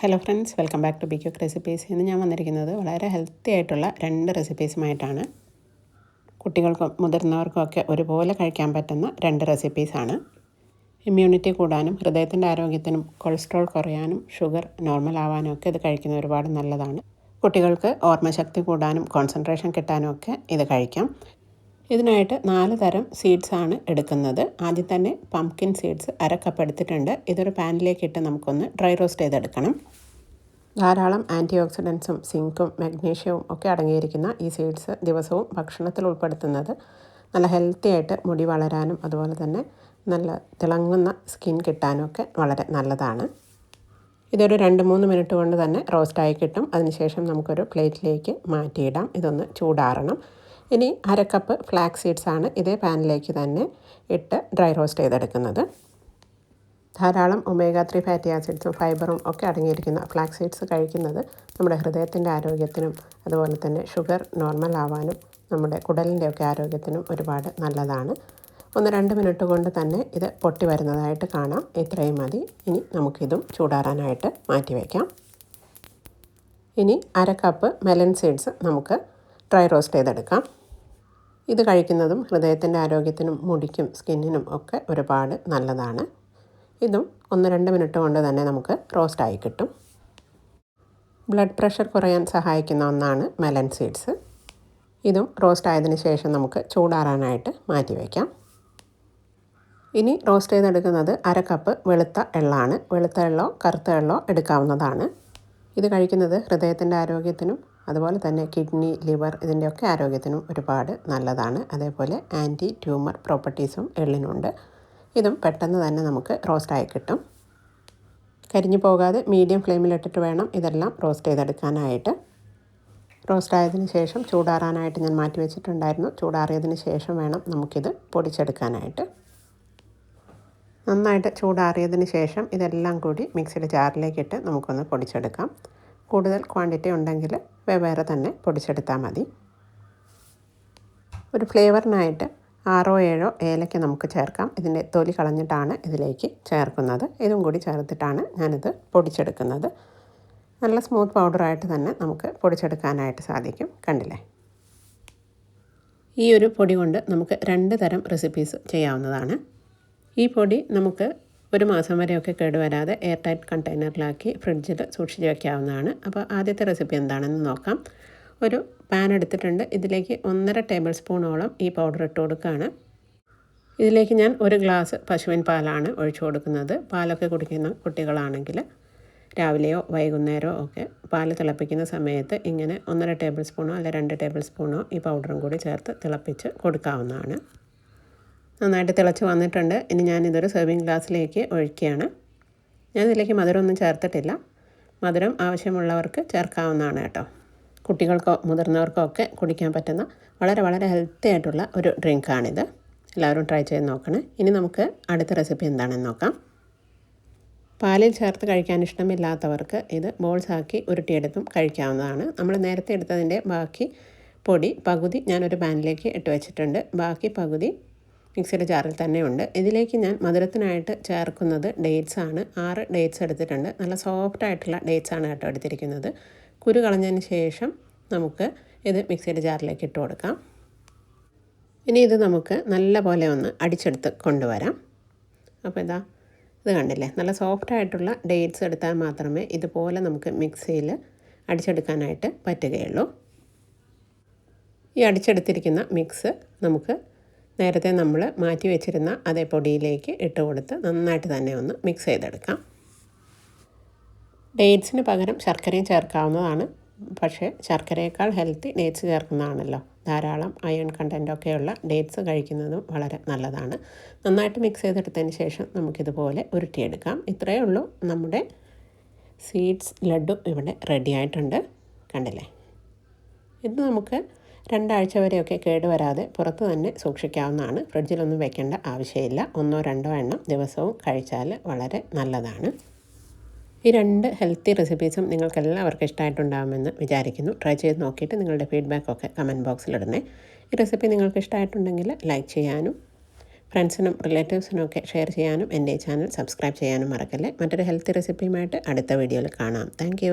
Hello friends welcome back to be quick recipes ഇന്ന് ഞാൻ വന്നിരിക്കുന്നത് വളരെ ഹെൽത്തി ആയിട്ടുള്ള രണ്ട് റെസിപ്പീസുമായിട്ടാണ് കുട്ടികൾക്കും മുതിർന്നവർക്കും ഒക്കെ ഒരുപോലെ കഴിക്കാൻ പറ്റുന്ന രണ്ട് റെസിപ്പീസാണ് ഇമ്മ്യൂണിറ്റി കൂടാനും ഹൃദയത്തിന്റെ ആരോഗ്യത്തിനും കൊളസ്ട്രോൾ കുറയാനും ഷുഗർ നോർമൽ ആവാനും ഒക്കെ ഇത് കഴിക്കുന്നത് ഒരുപാട് നല്ലതാണ്. കുട്ടികൾക്ക് ഓർമ്മശക്തി കൂടാനും കോൺസെൻട്രേഷൻ കിട്ടാനും ഒക്കെ ഇത് കഴിക്കാം. ഇതിനായിട്ട് നാല് തരം സീഡ്സ് ആണ് എടുക്കുന്നത്. ആദ്യം തന്നെ പംകിൻ സീഡ്സ് അര എടുത്തിട്ടുണ്ട്. ഇതൊരു പാനിലേക്ക് ഇട്ട് നമുക്കൊന്ന് ഡ്രൈ റോസ്റ്റ് ചെയ്തെടുക്കണം. ധാരാളം ആന്റി ഓക്സിഡൻസും സിങ്കും മഗ്നീഷ്യവും ഒക്കെ അടങ്ങിയിരിക്കുന്ന ഈ സീഡ്സ് ദിവസവും ഭക്ഷണത്തിൽ ഉൾപ്പെടുത്തുന്നത് നല്ല ഹെൽത്തി ആയിട്ട് മുടി വളരാനും അതുപോലെ തന്നെ നല്ല തിളങ്ങുന്ന സ്കിൻ കിട്ടാനും ഒക്കെ വളരെ നല്ലതാണ്. ഇതൊരു രണ്ട് മൂന്ന് മിനിറ്റ് കൊണ്ട് തന്നെ റോസ്റ്റായി കിട്ടും. അതിനുശേഷം നമുക്കൊരു പ്ലേറ്റിലേക്ക് മാറ്റിയിടാം. ഇതൊന്ന് ചൂടാറണം. ഇനി അര കപ്പ് സീഡ്സ് ആണ് ഇതേ പാനിലേക്ക് തന്നെ ഇട്ട് ഡ്രൈ റോസ്റ്റ് ചെയ്തെടുക്കുന്നത്. ധാരാളം ഒമേഗ ത്രീ ഫാറ്റി ആസിഡ്സും ഫൈബറും ഒക്കെ അടങ്ങിയിരിക്കുന്ന ഫ്ലാക്സ് സീഡ്സ് കഴിക്കുന്നത് നമ്മുടെ ഹൃദയത്തിന്റെ ആരോഗ്യത്തിനും അതുപോലെ തന്നെ ഷുഗർ നോർമൽ ആവാനും നമ്മുടെ കുടലിന്റെയൊക്കെ ആരോഗ്യത്തിനും ഒരുപാട് നല്ലതാണ്. ഒന്ന് രണ്ട് മിനിറ്റ് കൊണ്ട് തന്നെ ഇത് പൊട്ടി വരുന്നതായിട്ട് കാണാം. ഇത്രയും മതി. ഇനി നമുക്കിതും ചൂടാറാനായിട്ട് മാറ്റി വയ്ക്കാം ഇനി അര കപ്പ് മെലൻ സീഡ്സ് നമുക്ക് ഡ്രൈ റോസ്റ്റ് ചെയ്തെടുക്കാം. ഇത് കഴിക്കുന്നതും ഹൃദയത്തിന്റെ ആരോഗ്യത്തിനും മുടിക്കും സ്കിന്നിനും ഒക്കെ ഒരുപാട് നല്ലതാണ്. ഇതും ഒന്ന് രണ്ട് മിനിറ്റ് കൊണ്ട് തന്നെ നമുക്ക് റോസ്റ്റായി കിട്ടും. ബ്ലഡ് പ്രഷർ കുറയാൻ സഹായിക്കുന്ന ഒന്നാണ് മെലൻ സീഡ്സ്. ഇതും റോസ്റ്റ് ആയതിനു ശേഷം നമുക്ക് ചൂടാറാനായിട്ട് മാറ്റി വയ്ക്കാം ഇനി റോസ്റ്റ് ചെയ്തെടുക്കുന്നത് അര കപ്പ് വെളുത്ത എള്ളാണ്. വെളുത്ത എള്ളോ കറുത്ത എള്ളോ എടുക്കാവുന്നതാണ്. ഇത് കഴിക്കുന്നത് ഹൃദയത്തിന്റെ ആരോഗ്യത്തിനും അതുപോലെ തന്നെ കിഡ്നി ലിവർ ഇതിന്റെയൊക്കെ ആരോഗ്യത്തിനും ഒരുപാട് നല്ലതാണ്. അതേപോലെ ആന്റി ട്യൂമർ പ്രോപ്പർട്ടീസും എള്ളിനുണ്ട്. ഇതും പെട്ടെന്ന് തന്നെ നമുക്ക് റോസ്റ്റായി കിട്ടും. കരിഞ്ഞു പോകാതെ മീഡിയം ഫ്ലെയിമിലിട്ടിട്ട് വേണം ഇതെല്ലാം റോസ്റ്റ് ചെയ്തെടുക്കാനായിട്ട്. റോസ്റ്റ് ആയതിനു ശേഷം ചൂടാറാനായിട്ട് ഞാൻ മാറ്റി വെച്ചിട്ടുണ്ടായിരുന്നു. ചൂടാറിയതിന് ശേഷം വേണം നമുക്കിത് പൊടിച്ചെടുക്കാനായിട്ട്. നന്നായിട്ട് ചൂടാറിയതിന് ശേഷം ഇതെല്ലാം കൂടി മിക്സിയുടെ ജാറിലേക്കിട്ട് നമുക്കൊന്ന് പൊടിച്ചെടുക്കാം. കൂടുതൽ ക്വാണ്ടിറ്റി ഉണ്ടെങ്കിൽ വെവ്വേറെ തന്നെ പൊടിച്ചെടുത്താൽ മതി. ഒരു ഫ്ലേവറിനായിട്ട് ആറോ ഏഴോ ഏലയ്ക്ക് നമുക്ക് ചേർക്കാം. ഇതിന്റെ തൊലി കളഞ്ഞിട്ടാണ് ഇതിലേക്ക് ചേർക്കുന്നത്. ഇതും കൂടി ചേർത്തിട്ടാണ് ഞാനിത് പൊടിച്ചെടുക്കുന്നത്. നല്ല സ്മൂത്ത് പൗഡറായിട്ട് തന്നെ നമുക്ക് പൊടിച്ചെടുക്കാനായിട്ട് സാധിക്കും. കണ്ടില്ലേ? ഈ ഒരു പൊടി കൊണ്ട് നമുക്ക് രണ്ട് തരം റെസിപ്പീസ് ചെയ്യാവുന്നതാണ്. ഈ പൊടി നമുക്ക് ഒരു മാസം വരെയൊക്കെ കേടുവരാതെ എയർ ടൈറ്റ് കണ്ടെയ്നറിലാക്കി ഫ്രിഡ്ജിൽ സൂക്ഷിച്ച് വയ്ക്കാവുന്നതാണ് അപ്പോൾ ആദ്യത്തെ റെസിപ്പി എന്താണെന്ന് നോക്കാം. ഒരു പാൻ എടുത്തിട്ടുണ്ട്. ഇതിലേക്ക് ഒന്നര ടേബിൾ സ്പൂണോളം ഈ പൗഡർ ഇട്ട് കൊടുക്കുകയാണ്. ഇതിലേക്ക് ഞാൻ ഒരു ഗ്ലാസ് പശുവിൻ പാലാണ് ഒഴിച്ചു കൊടുക്കുന്നത്. പാലൊക്കെ കുടിക്കുന്ന കുട്ടികളാണെങ്കിൽ രാവിലെയോ വൈകുന്നേരമോ ഒക്കെ പാൽ തിളപ്പിക്കുന്ന സമയത്ത് ഇങ്ങനെ ഒന്നര ടേബിൾ സ്പൂണോ അല്ല രണ്ട് ടേബിൾ സ്പൂണോ ഈ പൗഡറും കൂടി ചേർത്ത് തിളപ്പിച്ച് കൊടുക്കാവുന്നതാണ്. നന്നായിട്ട് തിളച്ച് വന്നിട്ടുണ്ട്. ഇനി ഞാനിതൊരു സെർവിങ് ഗ്ലാസ്സിലേക്ക് ഒഴിക്കുകയാണ്. ഞാൻ ഇതിലേക്ക് മധുരമൊന്നും ചേർത്തിട്ടില്ല. മധുരം ആവശ്യമുള്ളവർക്ക് ചേർക്കാവുന്നതാണ് കേട്ടോ. കുട്ടികൾക്കോ മുതിർന്നവർക്കോ ഒക്കെ കുടിക്കാൻ പറ്റുന്ന വളരെ വളരെ ഹെൽത്തി ആയിട്ടുള്ള ഒരു ഡ്രിങ്കാണിത് എല്ലാവരും ട്രൈ ചെയ്ത് നോക്കണേ. ഇനി നമുക്ക് അടുത്ത റെസിപ്പി എന്താണെന്ന് നോക്കാം. പാലിൽ ചേർത്ത് കഴിക്കാൻ ഇഷ്ടമില്ലാത്തവർക്ക് ഇത് ബോൾസാക്കി ഉരുട്ടിയെടുത്തും കഴിക്കാവുന്നതാണ്. നമ്മൾ നേരത്തെ എടുത്തതിന്റെ ബാക്കി പൊടി പകുതി ഞാനൊരു പാനിലേക്ക് ഇട്ട് വെച്ചിട്ടുണ്ട്. ബാക്കി പകുതി മിക്സിയുടെ ജാറിൽ തന്നെയുണ്ട്. ഇതിലേക്ക് ഞാൻ മധുരത്തിനായിട്ട് ചേർക്കുന്നത് ഡേറ്റ്സ് ആണ്. ആറ് ഡേറ്റ്സ് എടുത്തിട്ടുണ്ട്. നല്ല സോഫ്റ്റ് ആയിട്ടുള്ള ഡേറ്റ്സ് ആണ് കേട്ടോ എടുത്തിരിക്കുന്നത്. കുരു കളഞ്ഞതിന് ശേഷം നമുക്ക് ഇത് മിക്സിയുടെ ജാറിലേക്ക് ഇട്ട് കൊടുക്കാം. ഇനി ഇത് നമുക്ക് നല്ല പോലെ ഒന്ന് അടിച്ചെടുത്ത് കൊണ്ടുവരാം. അപ്പോൾ ഇതാ ഇത് കണ്ടില്ലേ? നല്ല സോഫ്റ്റ് ആയിട്ടുള്ള ഡേറ്റ്സ് എടുത്താൽ മാത്രമേ ഇതുപോലെ നമുക്ക് മിക്സിയിൽ അടിച്ചെടുക്കാനായിട്ട് പറ്റുകയുള്ളൂ. ഈ അടിച്ചെടുത്തിരിക്കുന്ന മിക്സ് നമുക്ക് നേരത്തെ നമ്മൾ മാറ്റി വെച്ചിരുന്ന അതേ പൊടിയിലേക്ക് ഇട്ട് കൊടുത്ത് നന്നായിട്ട് തന്നെ ഒന്ന് മിക്സ് ചെയ്തെടുക്കാം. ഡേറ്റ്സിന് പകരം ശർക്കരയും ചേർക്കാവുന്നതാണ്. പക്ഷേ ശർക്കരയേക്കാൾ ഹെൽത്തി ഡേറ്റ്സ് ചേർക്കുന്നതാണല്ലോ. ധാരാളം അയൺ കണ്ടന്റൊക്കെയുള്ള ഡേറ്റ്സ് കഴിക്കുന്നതും വളരെ നല്ലതാണ്. നന്നായിട്ട് മിക്സ് ചെയ്തെടുത്തതിന് ശേഷം നമുക്കിതുപോലെ ഉരുട്ടിയെടുക്കാം. ഇത്രയേ ഉള്ളൂ. നമ്മുടെ സീഡ്സ് ലഡു ഇവിടെ റെഡി ആയിട്ടുണ്ട്. കണ്ടില്ലേ? ഇത് നമുക്ക് രണ്ടാഴ്ച വരെയൊക്കെ കേടുവരാതെ പുറത്ത് തന്നെ സൂക്ഷിക്കാവുന്നതാണ്. ഫ്രിഡ്ജിലൊന്നും വെക്കേണ്ട ആവശ്യമില്ല. ഒന്നോ രണ്ടോ എണ്ണം ദിവസവും കഴിച്ചാൽ വളരെ നല്ലതാണ്. ഈ രണ്ട് ഹെൽത്തി റെസിപ്പീസും നിങ്ങൾക്കെല്ലാവർക്കും ഇഷ്ടമായിട്ടുണ്ടാകുമെന്ന് വിചാരിക്കുന്നു. ട്രൈ ചെയ്ത് നോക്കിയിട്ട് നിങ്ങളുടെ ഫീഡ്ബാക്കൊക്കെ കമന്റ് ബോക്സിലിടണേ. ഈ റെസിപ്പി നിങ്ങൾക്ക് ഇഷ്ടമായിട്ടുണ്ടെങ്കിൽ ലൈക്ക് ചെയ്യാനും ഫ്രണ്ട്സിനും റിലേറ്റീവ്സിനും ഒക്കെ ഷെയർ ചെയ്യാനും എന്റെ ചാനൽ സബ്സ്ക്രൈബ് ചെയ്യാനും മറക്കല്ലേ. മറ്റൊരു ഹെൽത്തി റെസിപ്പിയുമായിട്ട് അടുത്ത വീഡിയോയിൽ കാണാം. താങ്ക്